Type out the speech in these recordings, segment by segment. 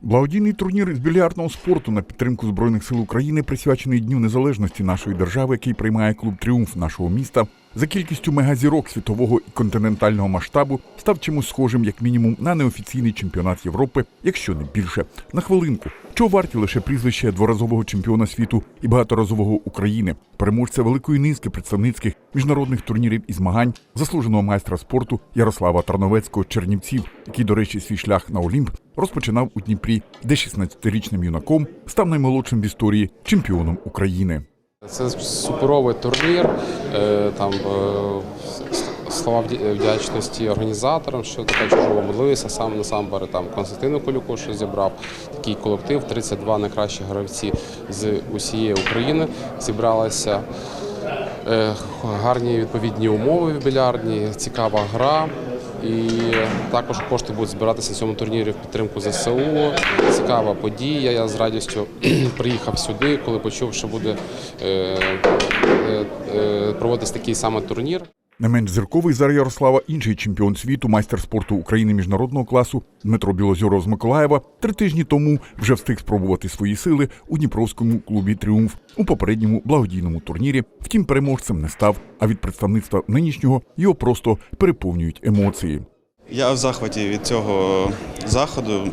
Благодійний турнір з більярдного спорту на підтримку Збройних сил України присвячений Дню Незалежності нашої держави, який приймає клуб Тріумф нашого міста. За кількістю мегазірок світового і континентального масштабу став чимось схожим, як мінімум, на неофіційний чемпіонат Європи, якщо не більше. На хвилинку, чого варті лише прізвище дворазового чемпіона світу і багаторазового України, переможця великої низки представницьких міжнародних турнірів і змагань, заслуженого майстра спорту Ярослава Тарновецького Чернівців, який, до речі, свій шлях на Олімп розпочинав у Дніпрі, де 16-річним юнаком став наймолодшим в історії чемпіоном України. Це суперовий турнір. е, Там е, слова вдячності організаторам, що така чужова можливість, сам насамперед там Константину Колюку, що зібрав такий колектив. 32 найкращі гравці з усієї України зібралися. Е, Гарні відповідні умови в більярдні, цікава гра. І також кошти будуть збиратися цьому турнірі в підтримку ЗСУ. Цікава подія. Я з радістю приїхав сюди, коли почув, що буде е, е, е, проводитись такий саме турнір. Не менш зірковий за Ярослава інший чемпіон світу, майстер спорту України міжнародного класу Дмитро Білозьоров з Миколаєва три тижні тому вже встиг спробувати свої сили у Дніпровському клубі Тріумф у попередньому благодійному турнірі. Втім, переможцем не став. А від представництва нинішнього його просто переповнюють емоції. Я в захваті від цього заходу.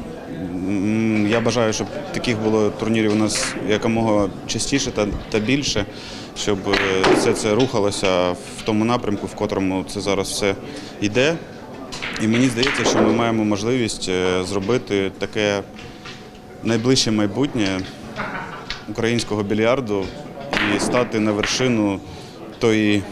Я бажаю, щоб таких було турнірів у нас якомога частіше та, та більше, щоб е, все це рухалося в тому напрямку, в котрому це зараз все йде. І мені здається, що ми маємо можливість е, зробити таке найближче майбутнє українського більярду і стати на вершину тої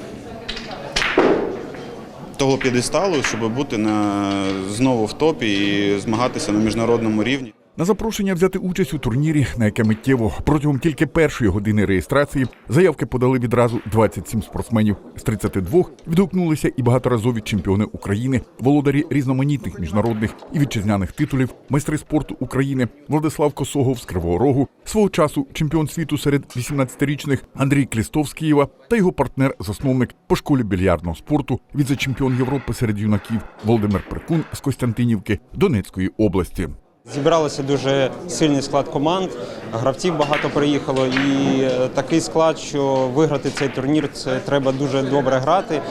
того п'єдесталу, щоб бути на знову в топі і змагатися на міжнародному рівні. На запрошення взяти участь у турнірі, на яке миттєво протягом тільки першої години реєстрації заявки подали відразу 27 спортсменів. З 32 відгукнулися і багаторазові чемпіони України, володарі різноманітних міжнародних і вітчизняних титулів, майстри спорту України Владислав Косогов з Кривого Рогу, свого часу чемпіон світу серед 18-річних Андрій Клістов з Києва та його партнер, засновник по школі більярдного спорту, віце-чемпіон Європи серед юнаків Володимир Прикун з Костянтинівки Донецької області. Зібралося дуже сильний склад команд, гравців багато приїхало, і е, такий склад, що виграти цей турнір, це треба дуже добре грати.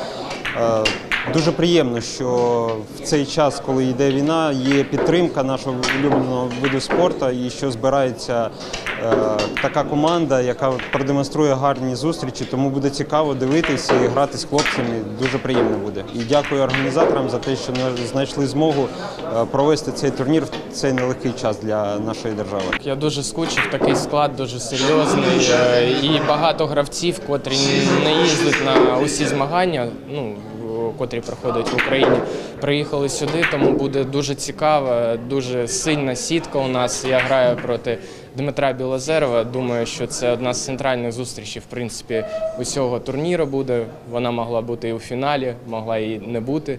Е, Дуже приємно, що в цей час, коли йде війна, є підтримка нашого улюбленого виду спорту, і що збирається е, така команда, яка продемонструє гарні зустрічі. Тому буде цікаво дивитися і грати з хлопцями. Дуже приємно буде. І дякую організаторам за те, що на- знайшли змогу е, провести цей турнір в цей нелегкий час для нашої держави. Я дуже скучив, такий склад дуже серйозний е, і багато гравців, котрі не їздять на усі змагання, ну котрі проходять в Україні, приїхали сюди, тому буде дуже цікаво, дуже сильна сітка у нас. Я граю проти Дмитра Білозерова. Думаю, що це одна з центральних зустрічей, в принципі, усього турніру буде. Вона могла бути і у фіналі, могла і не бути.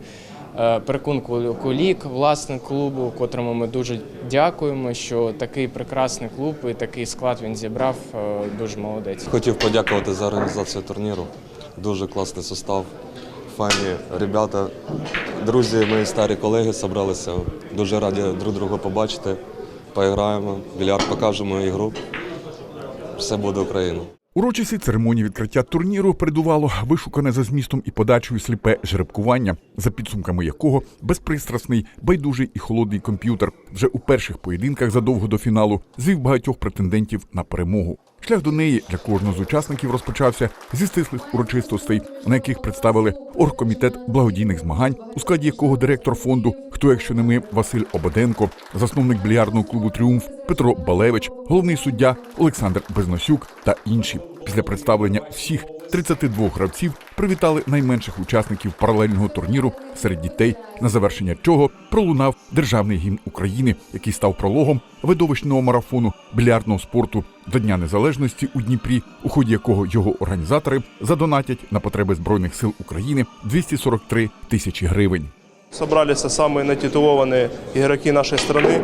Е, Перекун Кулік, власник клубу, котрому ми дуже дякуємо, що такий прекрасний клуб і такий склад він зібрав. е, Дуже молодець. Хотів подякувати за організацію турніру. Дуже класний состав, файні ребята. Друзі, мої старі колеги зібралися. Дуже раді друг друга побачити. Поіграємо, більярд покажемо ігру. Все буде Україна. Урочисті церемонії відкриття турніру передувало вишукане за змістом і подачею сліпе жеребкування, за підсумками якого безпристрасний, байдужий і холодний комп'ютер вже у перших поєдинках задовго до фіналу звів багатьох претендентів на перемогу. Шлях до неї для кожного з учасників розпочався зі стислих урочистостей, на яких представили оргкомітет благодійних змагань, у складі якого директор фонду, хто якщо не ми, Василь Ободенко, засновник більярдного клубу Тріумф Петро Балевич, головний суддя Олександр Безносюк та інші. Після представлення всіх 32 гравців привітали найменших учасників паралельного турніру серед дітей, на завершення чого пролунав державний гімн України, який став прологом видовищного марафону більярдного спорту до Дня Незалежності у Дніпрі, у ході якого його організатори задонатять на потреби Збройних сил України 243 тисячі гривень. Собрались самые натитулованные игроки нашей страны.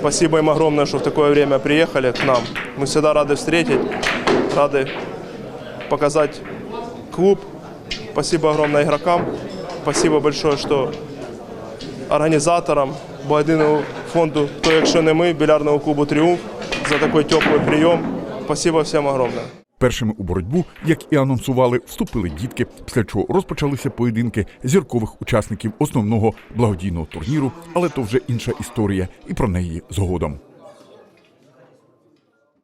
Спасибо им огромное, что в такое время приехали к нам. Мы всегда рады встретить, рады показать клуб. Спасибо огромное игрокам. Спасибо большое, что организаторам, благодійному фонду «Хто якщо не ми» білярного клубу Тріумф за такий теплий прийом. Спасибо всім огромне. Першими у боротьбу, як і анонсували, вступили дітки, після чого розпочалися поєдинки зіркових учасників основного благодійного турніру, але то вже інша історія, і про неї згодом.